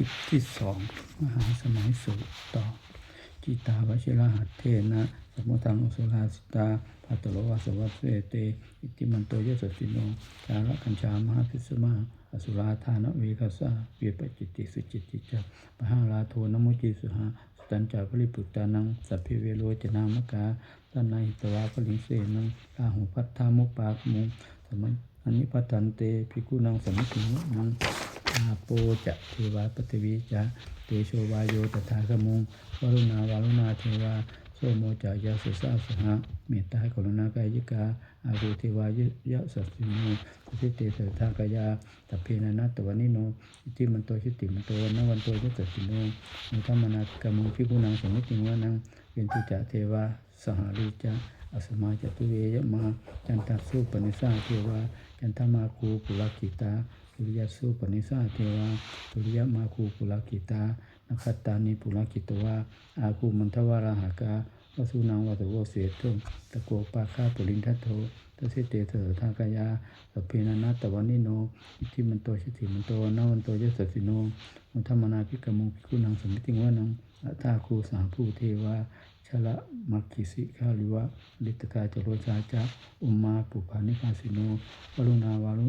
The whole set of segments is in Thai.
ลิปที่สองมหาสมัยสูตรต่อจิตาวชิรหัตเทนะสมุทังอุสุราสิตาภัตตโลวาสวัสเวเตอิติมันโตยสสสิโนจาระกัญชามหาพิสมาอสุราธานเวกัสสะเวียปจิตติสุจิตติจาปะหังลาโทนมุจิสุหาสตัญจาริปุตตานังสัพเพเวโรจนามกาตันนาหิตวาปลิงเสนังลาหุพัทธามุปปากมุสมัยอนิพัตันเตภิกุนังสมิตินังาโปจะเทวาปฏิวิจะเตโชวายโยตถาคมุงวรุณาวารุณาเทวาโสโมจะยาสุสาสหะเมตตากรุณากายิกาอารูเทวายยะสัสสิโนกุสิเตสทากายาตเพนะนัตวานิโนอิติมันโตชิติมันโตนวันโตยสัสสิโนมุทัมมนาติกามุพิกุนังสมิติวานังเวนติจะเทวาสหาริจาอสมาจตุเวยะมาจันทัสสุปนิสาเทวาจันทมาคูปุลกิตา สุริยสุปนิสาเทวาสุริยมาคูปุลกิตานคัตตานิปุลกิตวาอาคูมันทวาราหากาวสุนังวัตโวเสตุตะโกปาคาปุรินทัตโทตสิเตเถทากายาสพเพนานาตวันนิโนอิทิมันโตชิติมันโตนาวันโตยสสิโนมุทธมนาภิกมุภิกุนังสมิติงวานังอัตตาคูสาภูเทวาชละมักคิสิคาลิวะลิตกาจโรชาจะอุมมาปุปานิคาสิโนวรุณาวารุ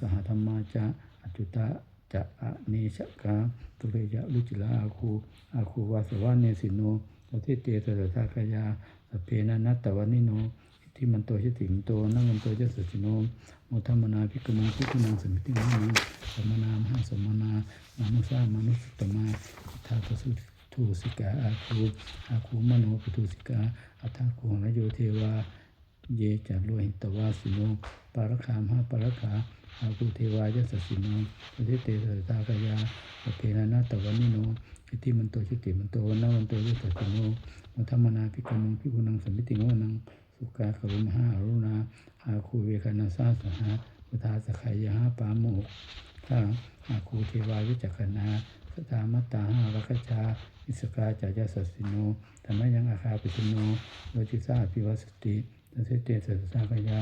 สหธรรมาจะอจุตะจะอะเนชกาตุเรยะลุจิลาอาคูอาคูวาสวะเนสิโนปฏิเตตตถาคายาสเพนะนัตตวานิโนอิทิมันโตชิติมโตนั่งมันโตยสสสิโนโมทัมนาภิกมังภิกขุนังสมิติมังสมนามหาสมนามานุสามนุสตตมาอิทาปสุทูสิกาอาคูอาคูมโนปทุสิกาอัตถาคูหนโยเทวา เยจัโลหิตวาสิโนปารคามหาปารคา อาภูเทวายสัสสินโนปฏิเตสตากายาปเพนานาตวันนิโนอิติมันโตชิติมันโตวันนาวันโตยสัสสิโนมัทมนาภิกมุงภิกุนังสมิติงวนังสุกากรุมหาอรุณาอาคูเวคานาสาสหะอุทาสขายาปาโมกข้าอาคูเทวายุจักนาสตามัตตาหารัคชาอิสกาจายสัสสิโนธรรมยังอาคาปิสโนโลจิสาปิวัสติ ตัสเตสัสสะกายา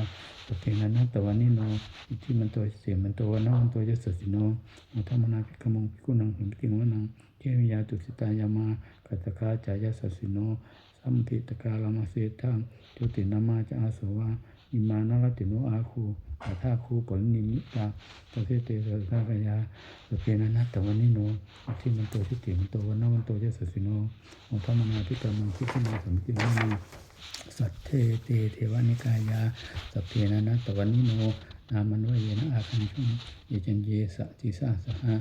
ปเทนะนัตตวานิโนอิทิมันโตเสียมันโตนะมันโตยสัสสิโนมุทัมนาภิกขมงภิกุนังหิมติงวนังเทวิยาตุสิตายามากัตคาจายสัสสิโนสัมภิตกาลามาเสทังจุตินามาจะอาสวะอิมานารติโนอาคูอาทาคูปนิมิตาตัสเตสัสสะกายาปเทนะนัตตวานิโนอิทิมันโตชิติมันโตนะมันโตยสัสสิโนมุทัมนาภิกขมงภิกุนังสัมติงวนัง สัทเทเตเทวานิกายาสัพเพนะนะตวันนิโนนามันวเยนะอาคันชุงเยจันเยสะทิสาสหะ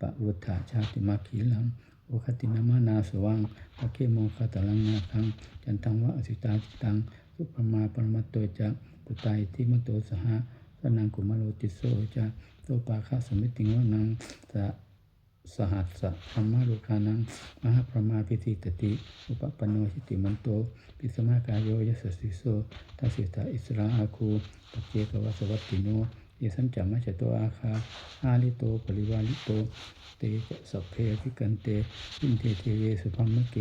ปะวุฒาชาติมาคีลังโอคตินามานาสวังปะเกโมคาตลังนาคังจันทังวะอสิตาจิตังสุปมาปรมัตโตจะปุตตาอิทิมโตสหะสนังกุมารโลติโสจะโตปาคาสมิติงวะนังสะ สหัสสะธรรมรุคานังมหาประมาพิธิตติ อุปปันโนหิติมันโต ปิสมากายโยยสสสิโสทัสิตาอิสราอาคูปัจเจกวสวัตติโนเยสัมจัมมะจโตอาคาอาลิโตปริวาลิโต เตจะสัพเพภิกันเตอินเทเทเวสุพัมมะเก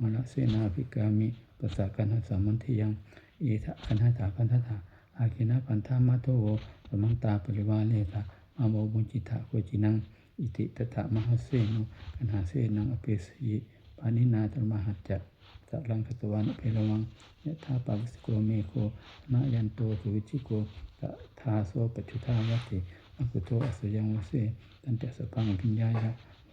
มนะเสนาภิกามิปัสสะกันหัสสามันทิยัง เอทะกันหัตถาพันธถาอาคินะพันธามัทโตโวสมังตาปริวาเลทะอาโมบุญจิตะโคจินัง อิติตถะมหาเสนุกันหาเสนังอเปสยิปานินาตมหัจจะสะลังคตวันเพลวังยะธาปาวิสโกเมโคนายันโตสุวิจิโกตะทาโสปัจจุทาวัติอกุโตอสยังวเสตันจะสพังพิญญายะ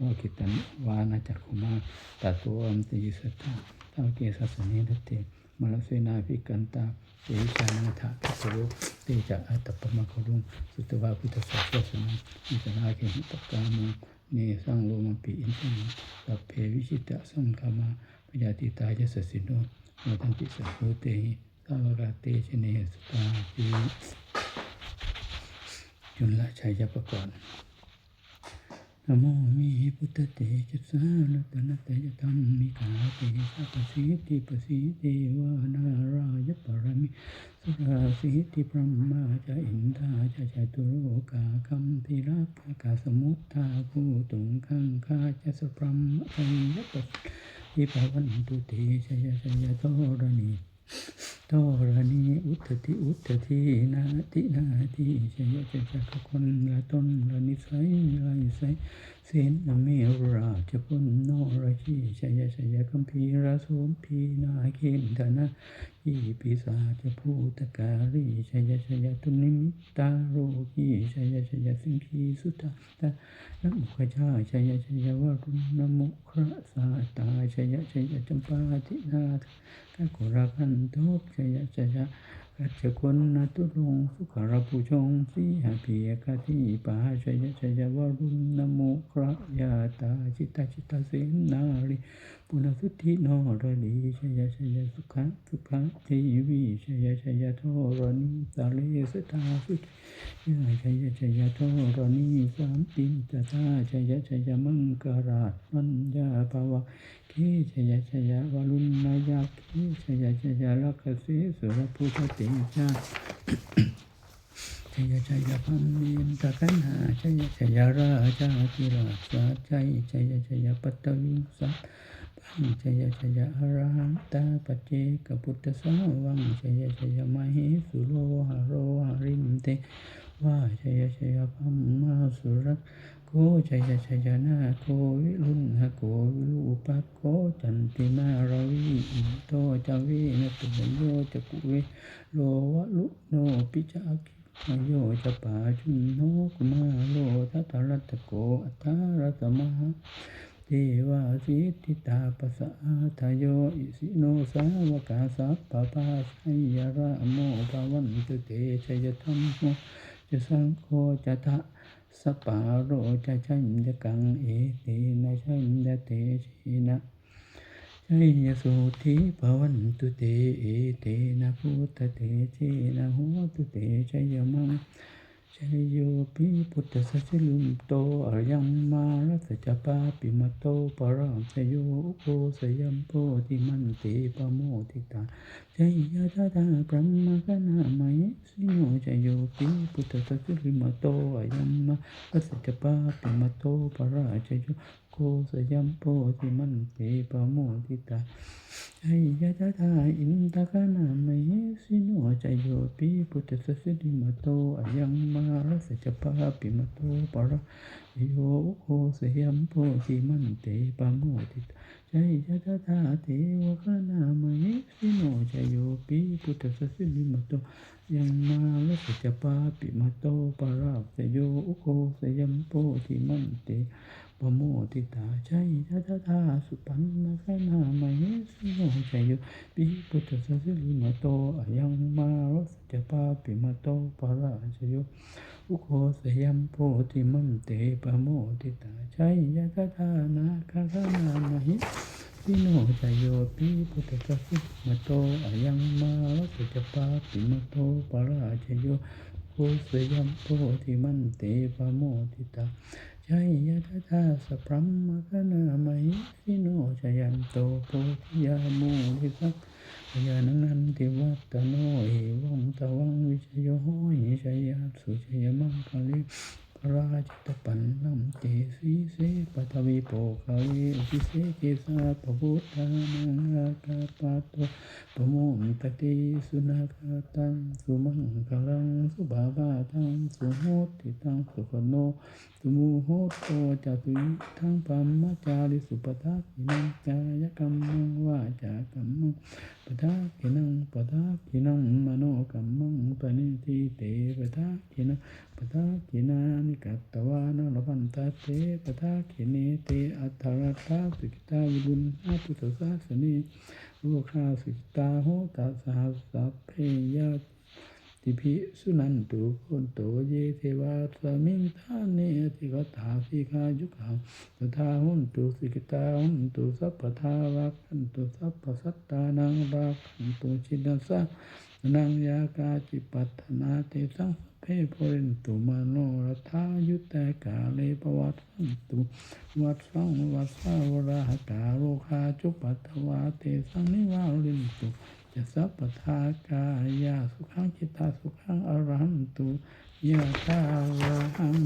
วกิตันวานาจักขุมาตัตโตอัมติยิสตาตาเกสัสเนทเต มลเสนาภิกันตาเอชานาถาพิโสเตจะอัตตปมะคลุงสุตวาพุทธสัพพสนังอิสราเขหิตกามุเนสังโลมปิอินทนังสัพเพวิชิตะสังคามาปยาติตายสสิโนโมทันติสัพโพเตหิสาวกาเตชเนสตาจิจุลชัยประกรณ์ นโมมีพุทธเตจัสสารัตนเตยธรรมิกาเตสัพสิทธิปสิเทวานารายปรมิสุราสิทธิพรหมาจาอินทาจาจตุโลกาคัมพิรักกาสมุทธาภูตุงคังคาจะสพรหมสัญญปทิภวันตุเตชยชยโทรณี โตระนีอุตติอุตตินาตินาติชยจจักคนละตนละนิสัยละนิสัยเสนเมราชพุนโนรชีชยชยคัมภีราสมพีนาคินธนะ ยีปิสาจพูตการีชยชยตุนิมิตาโรกีชยชยสิงคีสุตตานะนมุขชาชยชยวรุณนมุขระสาตาชยชยจำปาทินาทกะกุราคันโตชยชย กัจจคนนาตุลงสุขารภูชงสีหาเพียกาทิปาชยชยวรุณนโมครยาตาจิตาจิตาเสนาริปุณสุทธิโนรลีชยชยสุขะสุขะทีวีชยชยโทรนิสาเลสตาสุขยาชยชยโทรนิสามปินตตาชยชยมังกราชมัญญาภวะขีชยชยวรุณนายาขีชยชยลักขสีสุรพุทธติจาชยชยพัมมินตะกันหาชัยชยราชาธิราชาใจชัยชัยปัตตวิสัพพังชัยชยอรหันตาปเจกพุทธสาวังชัยชัยมหิสุโลหะโรหริมเตว่าชัยชัยพัมมาสุรัก โกชัยชัยนาโกวิรุณหโกวิรูปะโกจันติมาราวิอิโตจาวินตุโยจะกุเวโลวะลุโนปิจาคิมโยจะปาจุนโนกุมาโลทัตตรัตโกอัตตารัตมหาเทวาสิทธิตาปัสสะทายโยอิสิโนสาวกาสัพปะปาสัยยระโมภาวันตุเตชยธรรมโมจะสังโฆจะทะ สปาโรจะชัญญกังเอเตนะชัญญเตชินะชัยยสุธิภวันตุเตเอเตนะพุทธเตเชนะโหตุเตชัยมัง ยโยปิพุทธสัจลุมโตอรยังมารัสจปาปิมโตปรังชโยโคสยัมโพติมันติปโมติตาจยะตาตาพระมกนามัยสิโนจโยปิพุทธสัจลุมโตอรยังมารัสสจปาปิมโตปราชโย โกสยัมโพธิมันเตปะโมทิตาจยะตาตาอินตกนามัยสิโนจโยปิพุทธสัจลิมโตอายัมมาปัสจปาปิมโตปราโยโกสยัมโพธิมันเตปะโมทิตาจยะตาตาเทวคณามเหสิโนจโยปิพุทธสัสสิมโตยังมาลสจปาปิมโตปาราสโยุโคสยัมโปทิมันเต ปโมติตาจยะตาตาสุปันนคณาไมเหสิโนจโยปิพุทธสัสสิมโตอยังมาลสจปาปิมโตปาราสโยอุโคสยัมโพธิมันเตปโมติตาชัยยะตานาคาคานามหิสิโนจโยปิพุทธกัสสิมโตอายังมาวัสจปาปิมโตปะราชโย โพสยัมโพธิมันเตปโมติตาชัยยะตถาสัพพมมคณามหิสิโนชยันโตโพธิยามูลิสัพยานังนันติวัตโนเอวังตวังวิชโยโหหิชยาสุชยมังคลิ ราจิตปันนัมเตสีเสปทวีโปคาวิปิเสเกสาปพุทธานังอากาปาโตปโมมตติสุนาคาตังสุมังคลังสุบาบาตังสุโหติตังสุขโนตุมูโหตโตจตุยทังปัมมะจาริสุปทักินังกายกรรมังวาจากรรมังปทักขินังปทักขินังมโนกรรมังปณิทิเตปทักขินังปทักขินานิกัตตวานรพันต เตปทักขิเนเตอัตถรตาสุกิตาวิบุญอาตุตสาสนีโลคาสุกิตาโหตาสหัสสะเพยาติภิสุนันตุโคนโตเยเทวาสมิงทาเนติกถาสิกายุขังตถาหุนตุสิกิตาหุนตุสัพพทารักขันตุสัพพสัตตานังรักขันตุชินสะนังยากาจิปัฏนาเตสังสเพโพรินตุมโน รัฐายุตแตกาเลปวัตสันตุวัดสังวัดสาวราหกาโรคาจุปัตวาเตสังนิวาลินตุจะสัพพทากายาสุขังจิตาสุขังอรหันตุยะตาวะหัง